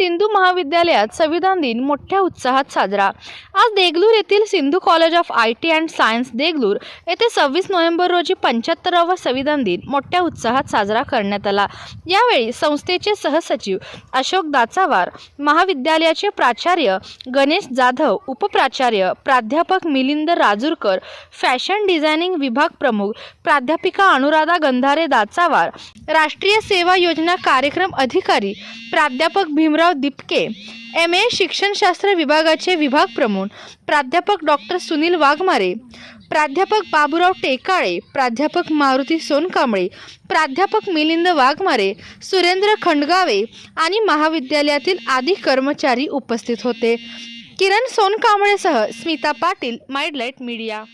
सिंधू महाविद्यालयात संविधान दिन मोठ्या उत्साहात साजरा. आज देगलूर येथील Sindhu college of I T and science Degloor येथे सव्वीस नोव्हेंबर रोजी पंच्याहत्तरावा संविधान दिन मोठ्या उत्साहात साजरा करण्यात आला. यावेळी संस्थेचे सहसचिव अशोक दाचावार महाविद्यालयाचे प्राचार्य गणेश जाधव उपप्राचार्य प्राध्यापक मिलिंद राजूरकर फॅशन डिझायनिंग विभाग प्रमुख प्राध्यापिका अनुराधा गंधारे दाचावार राष्ट्रीय सेवा योजना कार्यक्रम अधिकारी प्राध्यापक भीमराव दिपके एम ए शिक्षणशास्त्र विभागाचे विभाग प्रमुख प्राध्यापक डॉक्टर सुनील वाघमारे प्राध्यापक बाबूराव टेकाळे प्राध्यापक मारुती सोनकांबळे प्राध्यापक मिलिंद वाघमारे सुरेंद्र खंडगावे आणि महाविद्यालयातील आदी कर्मचारी उपस्थित होते. किरण सोनकांबळेसह स्मिता पाटील माइडलाईट मीडिया.